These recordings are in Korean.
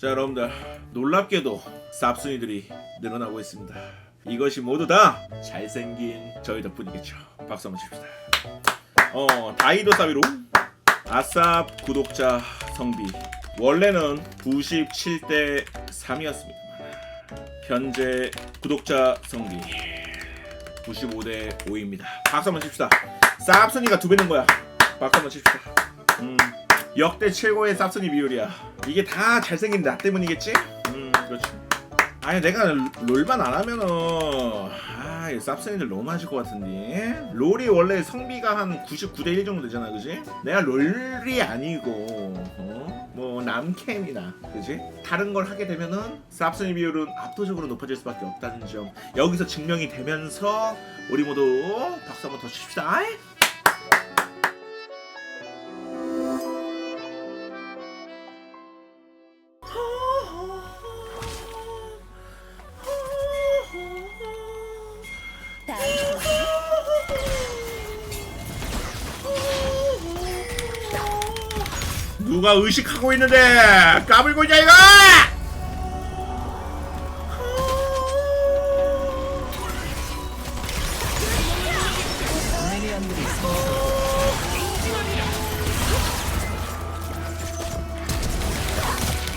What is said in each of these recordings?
자 여러분들 놀랍게도 쌉순이들이 늘어나고 있습니다. 이것이 모두 다 잘생긴 저희 덕분이겠죠. 박수 한번 칩시다. 어 다이도 사비로 아쌉 구독자 성비. 원래는 97대 3이었습니다만 현재 구독자 성비 95대 5입니다. 박수 한번 칩시다. 쌉순이가 두 배는 거야. 박수 한번 칩시다. 음 역대 최고의 쌉순이 비율이야. 이게 다 잘생긴 나 때문이겠지? 음, 그렇지. 아니 내가 롤만 안 하면은 아, 이 쌉순이들 너무 하실 것 같은데. 롤이 원래 성비가 한 99대 1 정도 되잖아, 그지? 내가 롤이 아니고 어? 뭐 남캠이나 그지? 다른 걸 하게 되면은 쌉순이 비율은 압도적으로 높아질 수밖에 없다는 점 여기서 증명이 되면서 우리 모두 박수 한번 더 칩시다. 누가 의식하고 있는데 까불고 있냐 이거!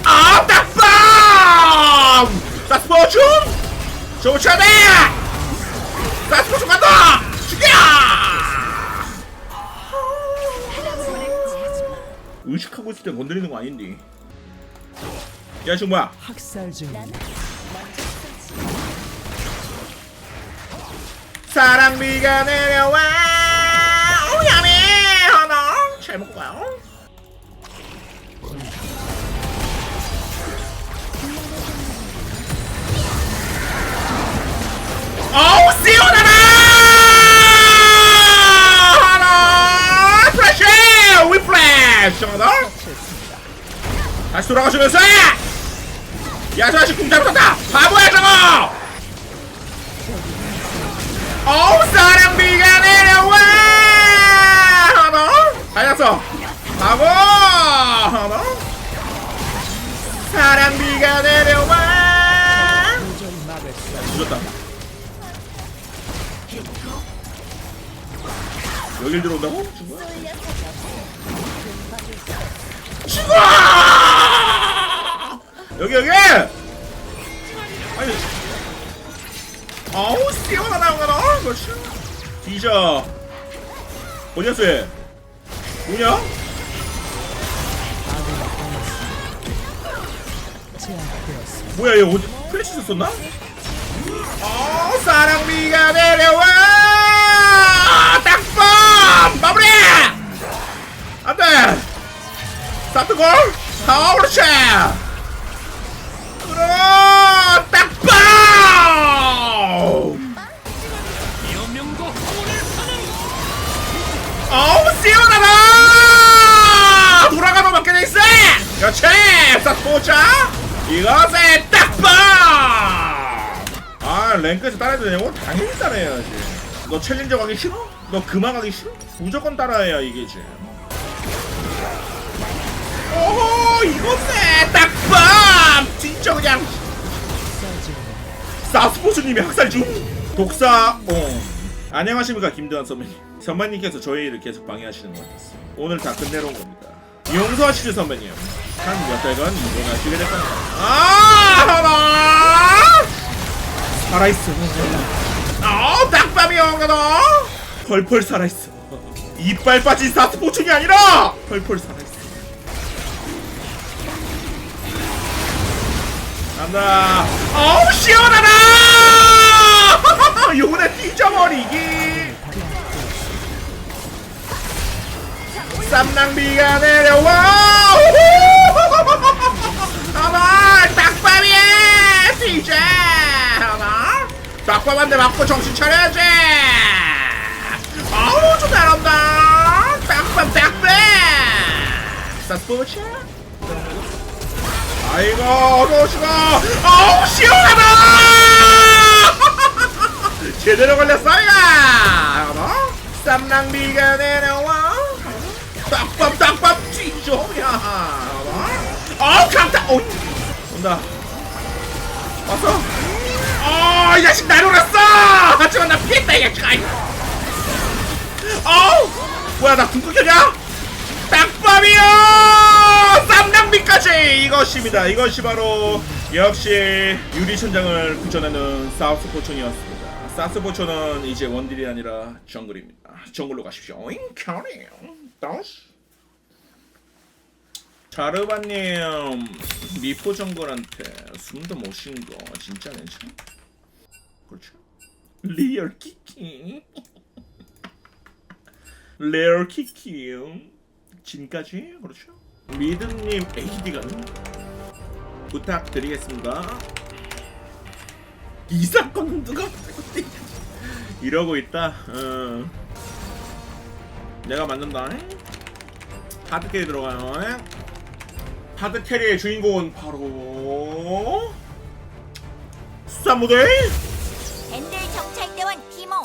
아, 딱밤! 사스포츠! 좋잖아! 의식하고 있을 때 건드리는 거 아닌데. 야, 지금 뭐야? 학살 중입니다. 사랑비가 내려와. 오, 야매! 하나. 잘 먹고 가요. 어우, 시원하라! 하나! 플래시! 하나? 다시 돌아가시면서! 야, 저 아저씨 궁 잘못했다! 바보야, 저거! 어우 사랑 비가 내려와 하나 알았어 하고 하나 사랑 비가 내려와 도저히 막을 수 죽었다 여길 들어온다고? 뒤져 어디였어 얘? 뭐냐? 뭐야 얘 어디 플래시 썼었나? 어 사랑비가 내려와! 딱밤! 마무리! 안돼! 아 그렇 스타트 이것에 딱밤 아 랭크에서 따라해도 되냐고? 당연히 따라해야지. 너 챌린저 가기 싫어? 너 그만 가기 싫어? 무조건 따라해야 이게지. 오호 이것에 딱밤 진짜 그냥. 사스포츠님이 학살 중. 독사 옹 안녕하십니까 김도환 선배님. 선배님께서 저희를 계속 방해하시는 것 같았어 오늘 다 끝내러 온 용서하시죠 선배님. 한몇 달간 될 겁니다. 아 하나! 살아있어. 아 딱밤이 영가다 펄펄 살아있어. 이빨 빠진 사스포츠이 아니라 펄펄 살아있어. 간다. 어우 시원하다. 요번에 뒤져버리기. 쌈낭비가 내려와. 딱밤이야. 뒤져. 하나. 딱밤 한대 맞고 정신 차려야지. 아우 좀 잘한다. 딱밤 딱밤. 사스포츠. 아이고 어서 오시고 어우 시원하다 제대로 걸렸어요 어? 쌈낭비가 내려와 딱밤 딱밤 쥐죠 야 어? 강타 어? 온다. 왔어? 어 이 자식 날 놀았어! 하지만 나 피했다 이 자식아. 어우 뭐야 나 궁극이냐 닭밥이요! 쌈낭비까지! 이것입니다. 이것이 바로 역시 유리천장을 구전하는 사우스 포촌이었습니다. 사우스포촌은 이제 원딜이 아니라 정글입니다. 정글로 가십시오. 오잉 캐리 다시 자르바님 미포 정글한테 숨도 못 쉰 거 진짜 괜찮아? 그렇죠. 리얼 키키. 레어 키키. 진까지? 그렇죠. 미드님 AD가 부탁드리겠습니다. 이 사건은 누가 이러고 있다. 어. 내가 만든다 하드캐리 들어가요 하드 캐리의 주인공은 바로 사무데이 밴들 정찰대원 티모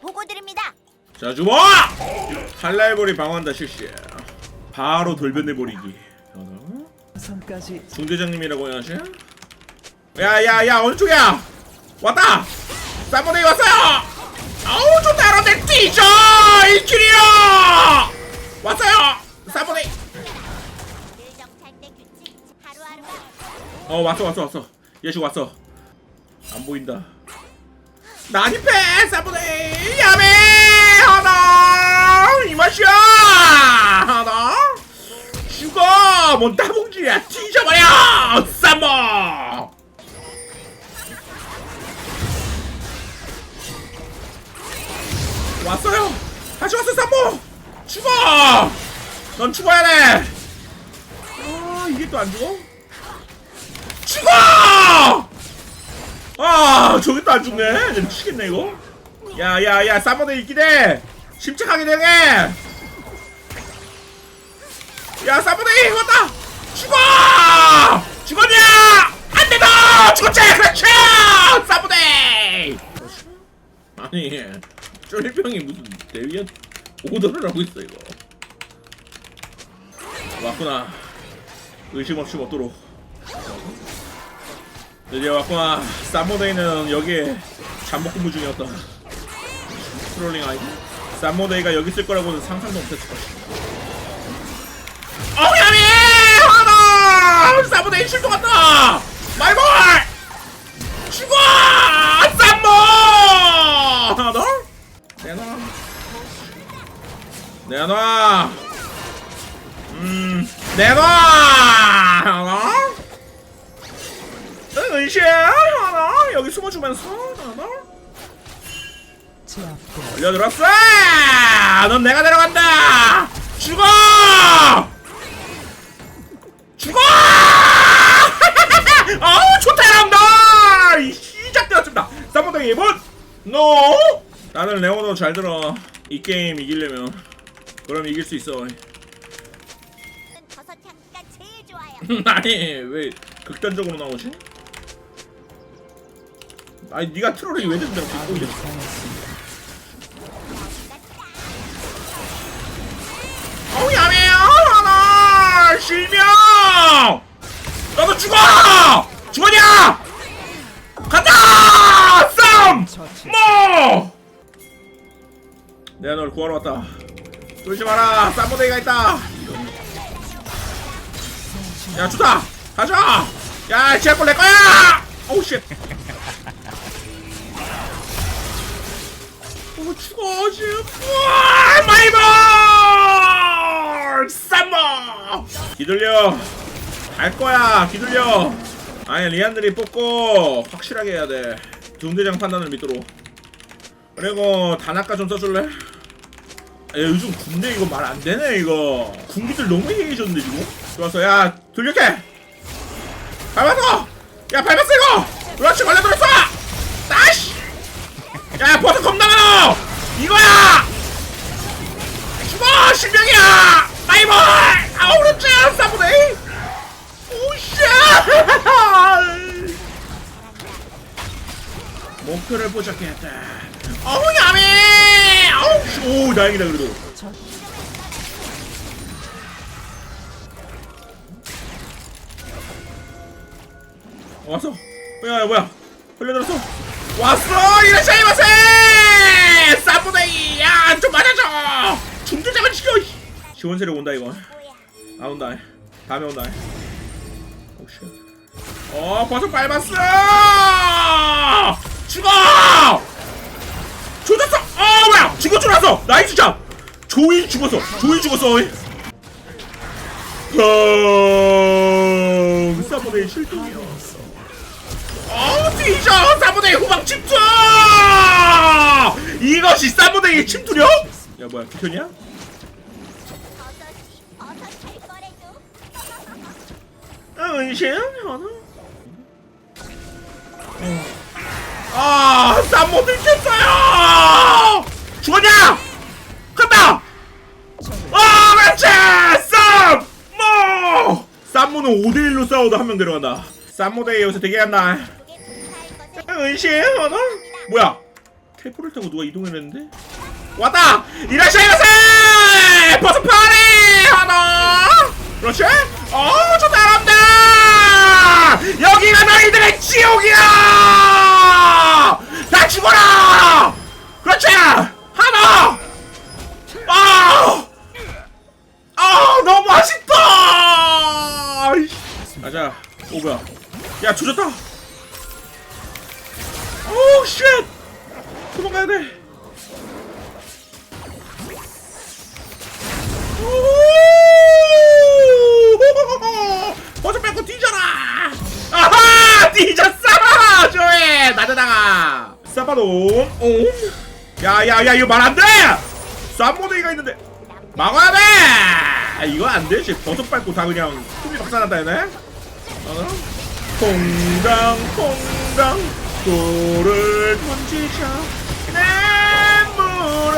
보고 드립니다. 자 주모! 칼날볼이 방어한다 실시. 바로 돌변해버리기 어? 섬까지. 중대장님이라고 해야지. 야야야 어느 쪽이야! 왔다! 사모네이 왔어요! 아우 좋다! 여러분들 뛰죠 1킬이요 왔어요! 사모네 어 왔어 왔어 왔어. 예식 왔어. 안 보인다. 나니 패 사모네이 야매! 하나! 이 맛이야! 하나! 죽어! 뭔 따봉지야. 뒤져버려 쌈모! 왔어요 다시 왔어 쌈모. 죽어! 넌 죽어야 돼아 이게 또 안 죽어 아 저기 또안 죽네. 미치겠네 이거. 야야야 있긴 해. 침착하게 되게 야 사모데이 왔다. 죽어! 죽었냐? 안돼도 죽었지? 그렇지! 사모데이 아니 쫄병이 무슨 대위한 오더를 하고 있어 이거. 왔구나. 의심 없이 먹도록 드디어 왔구나. 사모데이는 여기에 잠복 근무 중이었다 트롤링 아이디 사모데이가 여기 있을 거라고는 상상도 못했을 것이다 어우야미 하나! 사모데이 출동한다! 마이볼 죽어! 쌈모! 하나 더? 내놔 내놔 음 내놔 은신 하나 여기 숨어주면서 하나. 올려들었어! 넌 내가 데려간다! 죽어! 죽어! 아우 좋다 여러분들! 이 시작되었습니다. 쌈모덩이 2분 노 나는 레오노 잘 들어. 이 게임 이기려면. 그럼 이길 수 있어. 아니 왜 극단적으로 나오지? 아니 네가 트롤이 왜 된다고 당했습니다. 어우 야매야 하나! 실명! 너도 죽어! 죽었냐? 간다! 쌈! 처치. 뭐! 내가 널 구하러 왔다. 쫄지 마라. 쌈모데이가 있다. 야 주다. 가자! 야 제압골 내 거야! 오우 쉣 오 죽어 지금 마이볼! 쌈모 기들려. 갈 거야 기들려. 아니 리안들이 뽑고 확실하게 해야 돼. 중대장 판단을 믿도록. 그리고 단아까 좀 써줄래? 야, 요즘 군대 이거 말 안 되네 이거. 군기들 너무 해해졌는데 지금? 좋았어. 야 돌격해! 밟았어 야 밟았어 이거! 그렇지 걸려들었어! 다시 야 버섯 겁나 이거야! 죽어 실명이야! 마이볼! 아우 그렇지 싸보네 오씨! 목표를 포착했다. 어우 야매 어우 씨, 오 다행이다 그래도. 첫 왔어. 야, 야 뭐야? 흘려들었어? 왔어! 이라샤이 마세 사무다이 야 좀 맞아줘. 중대장을 지켜 시원세력 온다 이거? 안 온다. 다음에 온다. 오쉣 어 버섯 밟았어. 죽어! 조졌어. 어 뭐야. 죽어 줄었어. 나이스 잡 조이 죽었어. 조이 죽었어. 펑 사무다이 실동이야 어 뒤져 사무대의 후방 침투! 이것이 사무대의 침투력? 야 뭐야 거래도. 은신 아 쌈모 들켰어요! 죽었냐? 간다! 아 그렇지! 쌈 모! 쌈모는 5대1로 싸워도 한 명 데려간다. 쌈모대에 여기서 대기한다 은신 하나 뭐야? 텔포를 타고 누가 이동해냈는데? 왔다! 이라샤이마세! 버스 파리! 하나! 그렇지 어저 잘한다! 여기가 너희들의 지옥이야! 다 죽어라! 그렇지! 하나! 아! 아, 너무 아쉽다! 가자. 오 뭐야? 야 조졌다 오 쉣 도망가야 돼 오! 버섯 뺏고 뒤져라 아하 뒤졌어 조에 나자당아 사바돔 옹 야야야 이거 말 안돼 쌈모데이가 있는데 막아야 돼 이거 안돼 씨 버섯 밟고 다 그냥 숨이 박살났다 얘네 어? 퐁당 퐁당 돌을 던지자 내물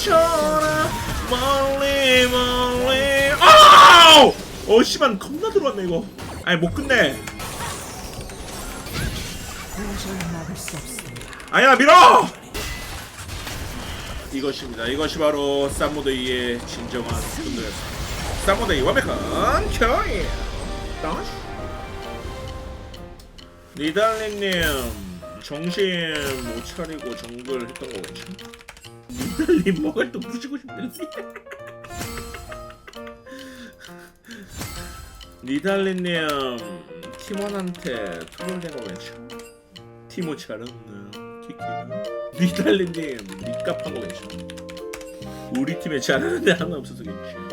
아파져라. 멀리 멀리. 아우! 어 씨발 겁나 들어왔네 이거. 아니 못 끝내. 아니야 밀어! 이것입니다. 이것이 바로 쌈모데이의 진정한 분노였습니다. 쌈모데이 완벽한 경이. 다시 니달리님 정신 못 차리고 정글 했던 거겠죠? 니달리 뭐가 또 부시고 싶는지 니달리님 팀원한테 트롤된 거겠죠? 티모차는 키키 니달리님 니값한 거겠죠? 우리 팀에 잘하는 데 하나 없어서겠지